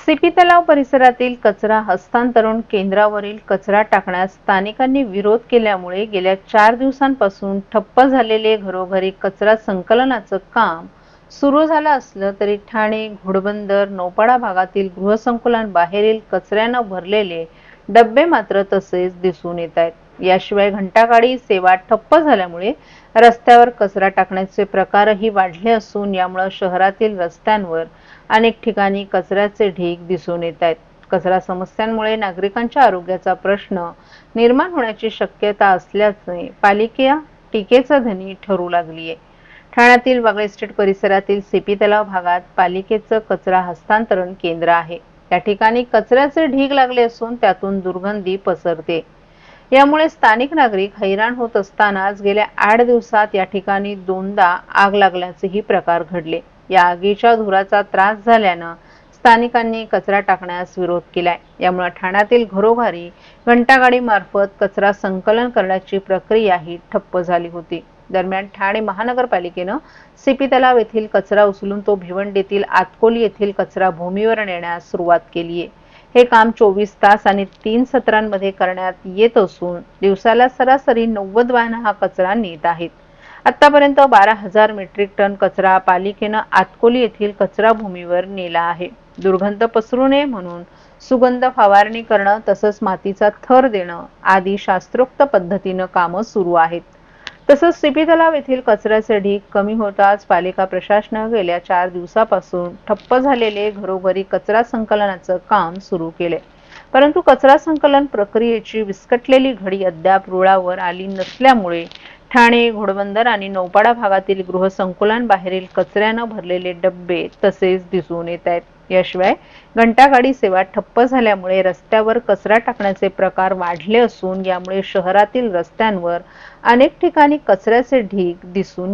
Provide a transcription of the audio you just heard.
CP तलाव परिसरातील कचरा हस्तांतरण केंद्रावरील कचरा टाकण्यास स्थानिकांनी विरोध केल्यामुळे गेल्या चार दिवसांपासून ठप्प झालेले घरोघरी कचरा संकलनाचं काम सुरू झालं असलं तरी ठाणे घोडबंदर नौपाडा भागातील गृहसंकुलांबाहेरील कचऱ्यानं भरलेले डब्बे मात्र तसेच दिसून येत आहेत. याशिवाय घंटागाडी सेवा ठप्प झाल्यामुळे रस्त्यावर कचरा टाकण्याचे प्रकारही वाढले असून यामुळे शहरातील रस्त्यांवर अनेक ठिकाणी कचऱ्याचे ढीग दिसून येत आहेत. कचरा समस्यांमुळे नागरिकांच्या आरोग्याचा प्रश्न निर्माण होण्याची शक्यता असल्याचे पालिका टीकेचा धनी ठरू लागली आहे. ठाण्यातील वागळे स्टेट परिसरातील सीपी तलाव भागात पालिकेचं कचरा हस्तांतरण केंद्र आहे. त्या ठिकाणी कचऱ्याचे ढीग लागले असून त्यातून दुर्गंधी पसरते. यामुळे स्थानिक नागरिक हैराण होत असतानाच गेल्या आठ दिवसात या ठिकाणी दोनदा आग लागल्याचेही प्रकार घडले. या आगीच्या धुराचा त्रास झाल्यानं स्थानिकांनी कचरा टाकण्यास विरोध केलाय. यामुळे ठाण्यातील घरोघरी घंटागाडी मार्फत कचरा संकलन करण्याची प्रक्रियाही ठप्प झाली होती. दरम्यान ठाणे महानगरपालिकेनं सीपी तलाव येथील कचरा उचलून तो भिवंडीतील आतकोली येथील कचरा भूमीवर नेण्यास सुरुवात केली आहे हे काम चोवीस तास आणि तीन सत्रांमध्ये करण्यात येत असून दिवसाला सरासरी नव्वद वाहन हा कचरा नेत आहेत. आतापर्यंत बारा हजार मेट्रिक टन कचरा पालिकेनं आतकोली येथील कचरा भूमीवर नेला आहे. दुर्गंध पसरू नये म्हणून सुगंध फवारणी करणं तसंच मातीचा थर देणं आदी शास्त्रोक्त पद्धतीनं कामं सुरू आहेत. तसंच सीपी तलाव येथील कचऱ्याचे ढीग कमी होताच पालिका प्रशासन गेल्या चार दिवसापासून ठप्प झालेले घरोघरी कचरा संकलनाचं काम सुरू केले. परंतु कचरा संकलन प्रक्रियेची विस्कटलेली घडी अद्याप रुळावर आली नसल्यामुळे ठाणे घोडबंदर आणि नौपाडा भागातील गृहसंकुलांबाहेरील कचऱ्यानं भरलेले डब्बे तसेच दिसून येत आहेत. याशिवाय घंटागाडी सेवा ठप्प झाल्यामुळे रस्त्यावर कचरा टाकण्याचे प्रकार वाढले असून यामुळे शहरातील रस्त्यांवर अनेक ठिकाणी कचऱ्याचे ढीग दिसून